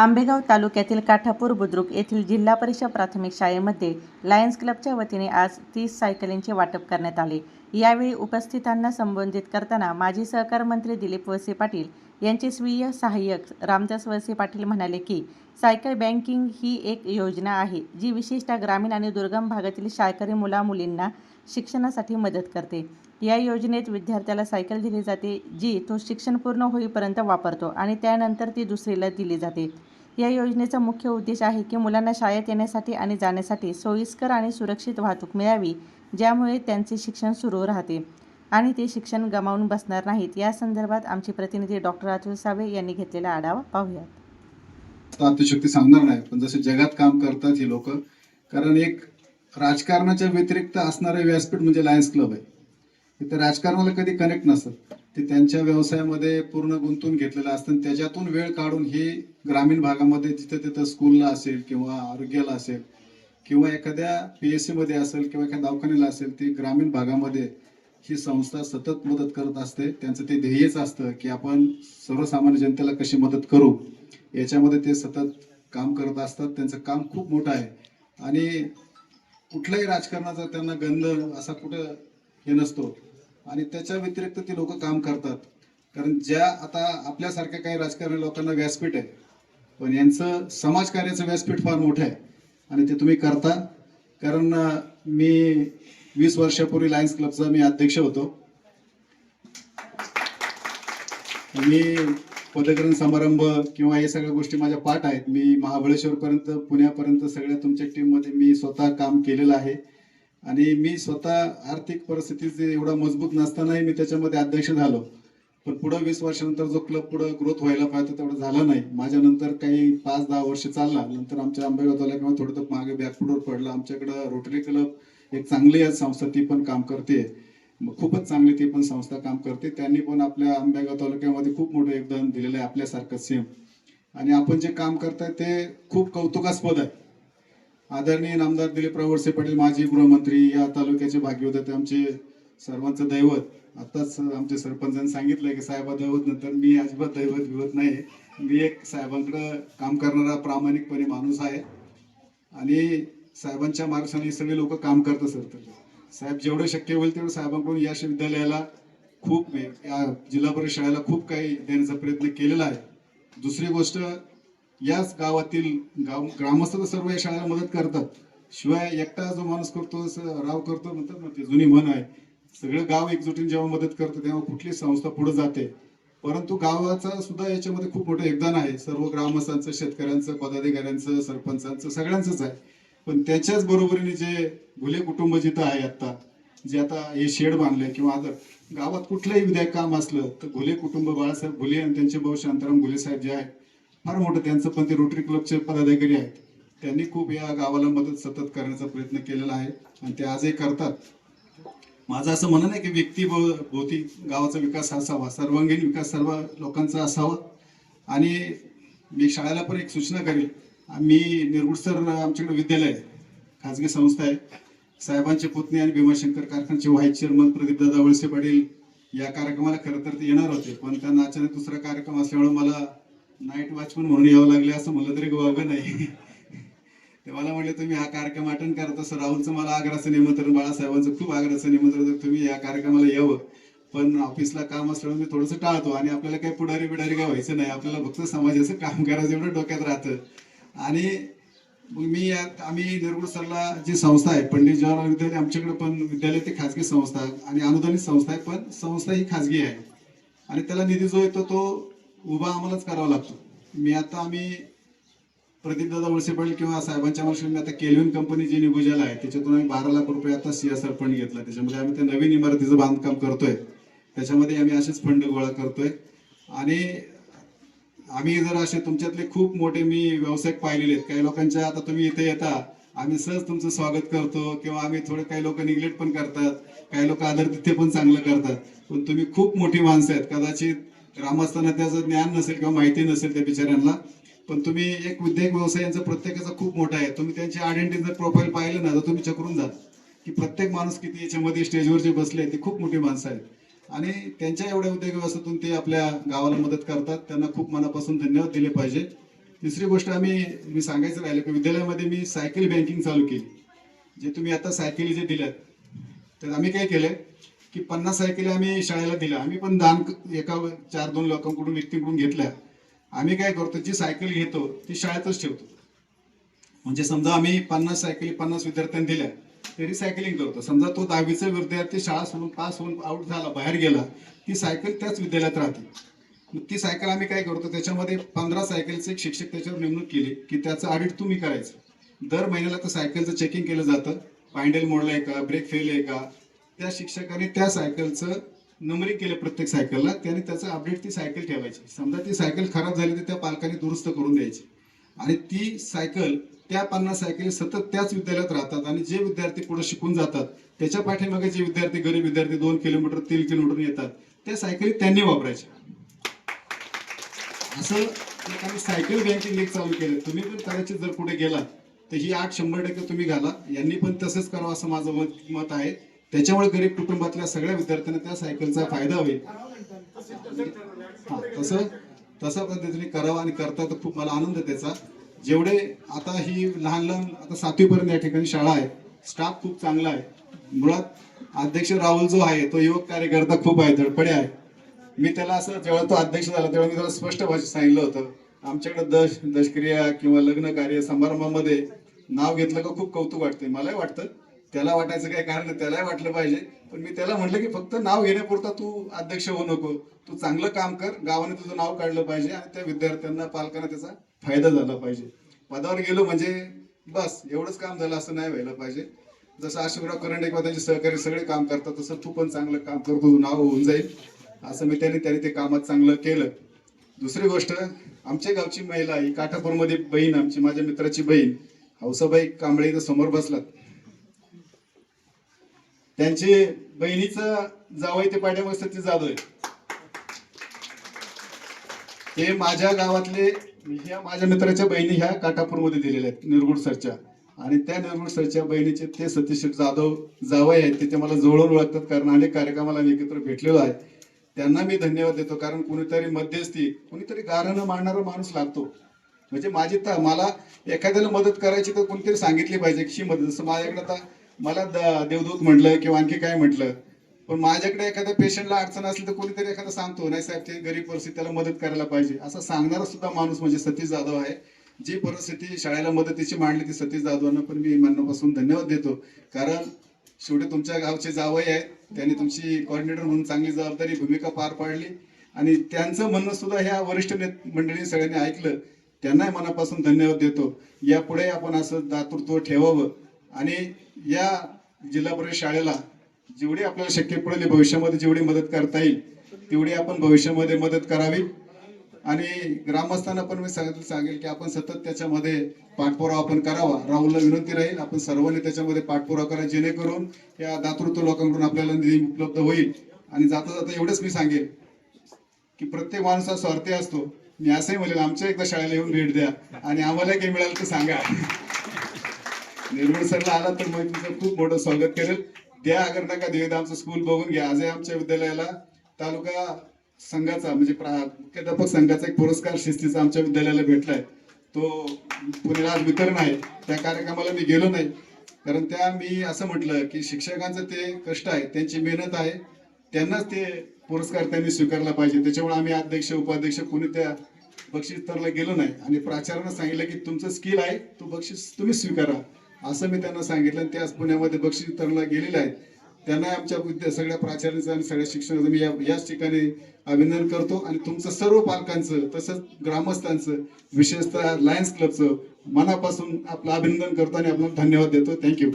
आंबेगाव तालुक्यातील काठापूर बुद्रुक येथील जिल्हा परिषद प्राथमिक शाळेमध्ये लायन्स क्लबच्या वतीने आज तीस सायकलींचे वाटप करण्यात आले. यावेळी उपस्थितांना संबोधित करताना माजी सहकार मंत्री दिलीप वळसे पाटील यांचे स्वीय सहाय्यक रामदास वळसे पाटील म्हणाले की सायकल बँकिंग ही एक योजना आहे जी विशेषतः ग्रामीण आणि दुर्गम भागातील शाळकरी मुलामुलींना शिक्षणासाठी मदत करते. या योजनेत विद्यार्थ्याला सायकल दिली जाते जी तो शिक्षण पूर्ण होईपर्यंत वापरतो आणि त्यानंतर ती दुसरीला दिली जाते. या योजनेचा मुख्य उद्देश आहे की मुलांना शाळेत येण्यासाठी आणि जाण्यासाठी सोयीस्कर आणि सुरक्षित वाहतूक मिळावी ज्यामुळे त्यांचे शिक्षण सुरू राहते आणि ते शिक्षण गमावून बसणार नाहीत. या संदर्भात आमचे प्रतिनिधी डॉक्टर अतुल सावे यांनी घेतलेला आढावा पाहूयात. अतिशक्ती सांगणार नाही पण जसे जगात काम करतात ही लोक कारण एक राजकारणाच्या व्यतिरिक्त असणारे व्यासपीठ म्हणजे लायन्स क्लब आहे. तिथं राजकारणाला कधी कनेक्ट नसतं. ते त्यांच्या व्यवसायामध्ये पूर्ण गुंतून घेतलेलं असतं आणि त्याच्यातून वेळ काढून हे ग्रामीण भागामध्ये जिथं तिथं स्कूलला असेल किंवा आरोग्याला असेल किंवा एखाद्या पी एसमध्ये असेल किंवा एखाद्या दवाखान्याला असेल ती ग्रामीण भागामध्ये ही संस्था सतत मदत करत असते. त्यांचं ते ध्येयच असतं की आपण सर्वसामान्य जनतेला कशी मदत करू? याच्यामध्ये ते सतत काम करत असतात. त्यांचं काम खूप मोठं आहे. आणि कुठल्याही राजकारणाचा त्यांना गंध असा कुठं हे नसतो. आणि त्याच्या व्यतिरिक्त ती लोक काम करतात. कारण ज्या आता आपल्यासारख्या काही राजकारणी लोकांना व्यासपीठ आहे पण यांचं समाजकार्याचं व्यासपीठ फार मोठं आहे आणि ते तुम्ही करता. कारण मी वीस वर्षापूर्वी लायन्स क्लबचा मी अध्यक्ष होतो. मी पदग्रहण समारंभ किंवा हे सगळ्या गोष्टी माझ्या पाठ आहेत. मी महाबळेश्वरपर्यंत पुण्यापर्यंत सगळ्या तुमच्या टीममध्ये मी स्वतः काम केलेलं आहे. आणि मी स्वतः आर्थिक परिस्थितीचे एवढा मजबूत नसतानाही मी त्याच्यामध्ये अध्यक्ष झालो. पण पुढं वीस वर्षानंतर जो क्लब पुढं ग्रोथ व्हायला पाहिजे तेवढं झालं नाही. माझ्यानंतर काही पाच दहा वर्ष चालला. नंतर आमच्या आंबेगाव तालुक्यामध्ये थोडं तर मागे बॅकफुटवर पडलं. आमच्याकडं रोटरी क्लब एक चांगली आहे संस्था ती पण काम करते. खूपच चांगली ती पण संस्था काम करते. त्यांनी पण आपल्या आंबेगाव तालुक्यामध्ये खूप मोठं योगदान दिलेलं आहे आपल्यासारखं सेम आणि आपण जे काम करताय ते खूप कौतुकास्पद आहे. आदरणीय नामदार दिलीपराव वळसे पाटील माजी गृहमंत्री या तालुक्याचे भाग्य होते ते आमचे सर्वांचं दैवत. आत्ताच आमच्या सरपंचांनी सांगितलंय की साहेबा दैवत नंतर मी अजिबात दैवत बिवत नाही. मी एक साहेबांकडं काम करणारा प्रामाणिकपणे माणूस आहे. आणि साहेबांच्या मार्गाने सगळे लोक काम करत असत साहेब जेवढं शक्य होईल तेवढं साहेबांकडून या विद्यालयाला खूप या जिल्हा परिषद शाळेला खूप काही देण्याचा प्रयत्न केलेला आहे. दुसरी गोष्ट याच गावातील गाव ग्रामस्थ तर सर्व या शाळेला मदत करतात. शिवाय एकटा जो माणूस करतो राव करतो म्हणतात ना ते जुनी म्हण आहे. सगळं गाव एकजुटीने जेव्हा मदत करतं तेव्हा कुठली संस्था पुढे जाते. परंतु गावाचा सुद्धा याच्यामध्ये खूप मोठं योगदान आहे. सर्व ग्रामस्थांचं शेतकऱ्यांचं पदाधिकाऱ्यांचं सरपंचांचं सगळ्यांचंच आहे. पण त्याच्याच बरोबरीने जे भुले कुटुंब जिथं आहे आता जे आता हे शेड बांधले किंवा आता गावात कुठलंही विधायक काम असलं तर भुले कुटुंब बाळासाहेब भुले आणि त्यांचे भाऊ शांताराम भुले साहेब जे आहेत फार मोठं त्यांचं पण ते रोटरी क्लबचे पदाधिकारी आहेत. त्यांनी खूप या गावाला मदत सतत करण्याचा प्रयत्न केलेला आहे आणि ते आजही करतात. माझं असं म्हणणं आहे की व्यक्ती भोवती गावाचा विकास असावा सर्वांगीण विकास सर्व लोकांचा असावा. आणि मी शाळेला पण एक सूचना करेल. मी निरगुडसर आमच्याकडे विद्यालय आहे खाजगी संस्था आहे. साहेबांचे पुतणे आणि भीमाशंकर कारखान्याचे व्हाईस चेअरमन प्रदीप दादा वळसे पाटील या कार्यक्रमाला खरं तर ते येणार होते पण त्यांना अचानक दुसरा कार्यक्रम असल्यामुळे मला नाईट वॉचमन म्हणून यावं लागले असं म्हणलं तरी वागं नाही. ते मला म्हणले तुम्ही हा कार्यक्रम अटेंड करत असं राहुलचं मला आग्राचं निमंत्रण बाळासाहेबांचं खूप आग्राचं निमंत्रण तर तुम्ही या कार्यक्रमाला यावं. पण ऑफिसला काम असल्यामुळे मी थोडंसं टाळतो आणि आपल्याला काही पुढारी बिडारी काय व्हायचं नाही. आपल्याला फक्त समाजाचं काम करायचं एवढं डोक्यात राहतं. आणि मी यात आम्ही निरगुड सरला जी संस्था आहे पंडित जवाहरलाल विद्यालय आमच्याकडे पण विद्यालय ते खाजगी संस्था आणि अनुदानित संस्था आहे पण संस्था ही खाजगी आहे. आणि त्याला निधी जो येतो तो उभा आम्हालाच करावा लागतो. मी आता आम्ही प्रदीप दादा वळसे पाटील किंवा साहेबांच्या मी आता केलविन कंपनी जी निगुजाला आहे त्याच्यातून आम्ही बारा लाख रुपये आता सीएसआर फंड घेतला. त्याच्यामध्ये आम्ही त्या नवीन इमारतीचं बांधकाम करतोय. त्याच्यामध्ये आम्ही असेच फंड गोळा करतोय. आणि आम्ही जर असे तुमच्यातले खूप मोठे मी व्यावसायिक पाहिलेले आहेत. काही लोकांच्या आता तुम्ही इथे येता आम्ही सहज तुमचं स्वागत करतो किंवा आम्ही थोडे काही लोक निग्लेक्ट पण करतात. काही लोक आदर तिथे पण चांगलं करतात. पण तुम्ही खूप मोठी माणसं आहेत. कदाचित ग्रामस्थांना त्याचं ज्ञान नसेल किंवा माहिती नसेल त्या बिचाऱ्यांना पण तुम्ही एक विद्याक व्यवसायांचा प्रत्येकाचा खूप मोठा आहे. तुम्ही त्यांची आयडेंटिटी जर प्रोफाईल पाहिलं ना तर तुम्ही चकरून जा की प्रत्येक माणूस किती याच्यामध्ये स्टेजवर जे बसले ते खूप मोठी माणसं आहेत. आणि त्यांच्या एवढ्या उद्योग व्यवसायातून ते आपल्या गावाला मदत करतात. त्यांना खूप मनापासून धन्यवाद दिले पाहिजे. तिसरी गोष्ट आम्ही मी सांगायचं राहिलं की विद्यालयामध्ये मी सायकल बँकिंग चालू केली. जे तुम्ही आता सायकली जे दिल्यात तर आम्ही काय केलं की पन्नास सायकली आम्ही शाळेला दिल्या आम्ही पण दान एका चार दोन लोकांकडून व्यक्तीकडून घेतल्या आम्ही काय करतो जी सायकल घेतो ती शाळेतच ठेवतो. म्हणजे समजा आम्ही पन्नास सायकली पन्नास विद्यार्थ्यांनी दिल्या ते रिसायकलिंग करतो. समजा तो दहावीचा विद्यार्थी शाळा सोडून पास होऊन आउट झाला बाहेर गेला ती सायकल त्याच विद्यालयात राहते. मग ती सायकल आम्ही काय करतो त्याच्यामध्ये पंधरा सायकलचे एक शिक्षक त्याच्यावर नेमणूक केली की त्याचं ऑडिट तुम्ही करायचं. दर महिन्याला त्या सायकलचं चेकिंग केलं जातं. पायंडेल मोडलं आहे का? ब्रेक फेल आहे का? त्या शिक्षकाने त्या सायकलचं नंबरिंग केलं प्रत्येक सायकलला त्याने त्याचं अपडेट ती सायकल ठेवायची. समजा ती सायकल खराब झाली तर त्या पालकाने दुरुस्त करून द्यायची. आणि ती सायकल त्या पन्नास सायकली सतत त्याच विद्यालयात राहतात आणि जे विद्यार्थी पुढे शिकून जातात त्याच्या पाठीमागे जे विद्यार्थी गरीब विद्यार्थी दोन किलोमीटर तीन किलोमीटर येतात त्या सायकली त्यांनी वापरायच्या. असं एक आम्ही सायकल बँकिंग एक चालू केलं. तुम्ही पण कदाचित जर कुठे गेला तर ही आठ शंभर टक्के तुम्ही घाला. यांनी पण तसंच करावं असं माझं मत मत आहे. त्याच्यामुळे गरीब कुटुंबातल्या सगळ्या विद्यार्थ्यांना त्या सायकलचा फायदा होईल. हा तसं तसं पद्धतीने करावं आणि करता तर खूप मला आनंद त्याचा. जेवढे आता ही लहान लहान आता सातवीपर्यंत या ठिकाणी शाळा आहे. स्टाफ खूप चांगला आहे. मुळात अध्यक्ष राहुल जो आहे तो युवक कार्यकर्ता खूप आहे धडपडे आहे. मी त्याला असं जेव्हा तो अध्यक्ष झाला तेव्हा मी त्याला स्पष्ट भाषेत सांगितलं होतं. आमच्याकडे दश दशक्रिया किंवा लग्न कार्य समारंभामध्ये नाव घेतलं का खूप कौतुक वाटते मलाही वाटतं. त्याला वाटायचं काय कारण त्यालाही वाटलं पाहिजे. पण मी त्याला म्हटलं की फक्त नाव घेण्यापुरता तू अध्यक्ष होऊ नको. तू चांगलं काम कर गावाने तुझं नाव काढलं पाहिजे आणि त्या विद्यार्थ्यांना पालकांना त्याचा फायदा झाला पाहिजे. पदावर गेलो म्हणजे बस एवढंच काम झालं असं नाही व्हायला पाहिजे. जसं आशिवराव करंडे किंवा त्यांचे सहकारी सगळे काम करतात तसं तू पण चांगलं काम कर तुझं नाव होऊन जाईल. असं मी त्याने त्याने ते कामात चांगलं केलं. दुसरी गोष्ट आमच्या गावची महिला ही काठापूरमध्ये बहीण आमची माझ्या मित्राची बहीण हौसाबाई कांबळे इथं समोर बसलात. त्यांचे बहिणीचं जावई ते पाड्यामध्ये सती जाधव आहे. ते माझ्या गावातले म्हणजे ह्या माझ्या मित्राच्या बहिणी ह्या काठापूरमध्ये दिलेल्या आहेत निरगुड सरच्या. आणि त्या निरगुड सरच्या बहिणीचे ते सतीश जाधव जावई आहेत ते ते मला जवळून ओळखतात कारण अनेक कार्यक्रमाला मी एकत्र भेटलेलो आहे. त्यांना मी धन्यवाद देतो कारण कुणीतरी मध्यस्थी कुणीतरी गारणं मांडणारा माणूस लागतो. म्हणजे माझी तर मला एखाद्याला मदत करायची तर कोणीतरी सांगितली पाहिजे की मदत जसं माझ्याकडे आता मला द- देवदूत म्हटलं किंवा आणखी काय म्हटलं. पण माझ्याकडे एखाद्या पेशंटला अडचण असली तर कोणीतरी एखादा सांगतो नाही साहेब ते गरीब परिस्थिती त्याला मदत करायला पाहिजे. असं सांगणारा सुद्धा माणूस म्हणजे सतीश जाधव आहे. जी परिस्थिती शाळेला मदतीची मांडली ती सतीश जाधवांना पण मी मनापासून धन्यवाद देतो. कारण शेवटी तुमच्या गावचे जावई आहेत त्यांनी तुमची कॉर्डिनेटर म्हणून चांगली जबाबदारी भूमिका पार पाडली. आणि त्यांचं म्हणणं सुद्धा ह्या वरिष्ठ नेत मंडळी सगळ्यांनी ऐकलं. त्यांनाही मनापासून धन्यवाद देतो. यापुढे आपण असं दातृत्व ठेवावं. आणि या जिल्हा परिषद शाळेला जेवढी आपल्याला शक्य पडेल भविष्यामध्ये जेवढी मदत करता येईल तेवढी आपण भविष्यामध्ये मदत करावी. आणि ग्रामस्थांना पण मी सांगितलं सांगेल की आपण सतत त्याच्यामध्ये पाठपुरावा आपण करावा. राहुलला विनंती राहील आपण सर्वांनी त्याच्यामध्ये पाठपुरावा करा जेणेकरून या दातृत्व लोकांकडून आपल्याला निधी उपलब्ध होईल. आणि जाता जाता एवढंच मी सांगेल की प्रत्येक माणूस हा स्वार्थी असतो. मी असंही म्हणेल आमच्या एकदा शाळेला येऊन भेट द्या आणि आम्हाला काही मिळालं तर सांगा. निर्मळ सरला आला तर मग तुमचं खूप मोठं स्वागत करेल. द्या अगर नका देऊ आमचं स्कूल बघून घ्या. आजही आमच्या विद्यालयाला तालुका संघाचा म्हणजे प्रा- संघाचा एक पुरस्कार शिस्तीचा आमच्या विद्यालयाला भेटलाय. तो पुण्याला आज वितरण आहे. त्या कार्यक्रमाला मी गेलो नाही. कारण त्या मी असं म्हटलं की शिक्षकांचं ते कष्ट आहे त्यांची मेहनत आहे. त्यांनाच ते पुरस्कार त्यांनी स्वीकारला पाहिजे. त्याच्यामुळे आम्ही अध्यक्ष उपाध्यक्ष कोणी त्या बक्षीस तरला गेलो नाही. आणि प्राचार्यानं सांगितलं की तुमचं स्किल आहे तो बक्षीस तुम्ही स्वीकारा. असं मी त्यांना सांगितलं. आणि ते आज पुण्यामध्ये बक्षीस वितरणला गेलेले आहेत. त्यांना आमच्या विद्या सगळ्या प्राचार्यांचं आणि सगळ्या शिक्षणाचं मी या याच ठिकाणी अभिनंदन करतो. आणि तुमचं सर्व पालकांचं तसंच ग्रामस्थांचं विशेषतः लायन्स क्लबचं मनापासून आपलं अभिनंदन करतो आणि आपल्याला धन्यवाद देतो. थँक्यू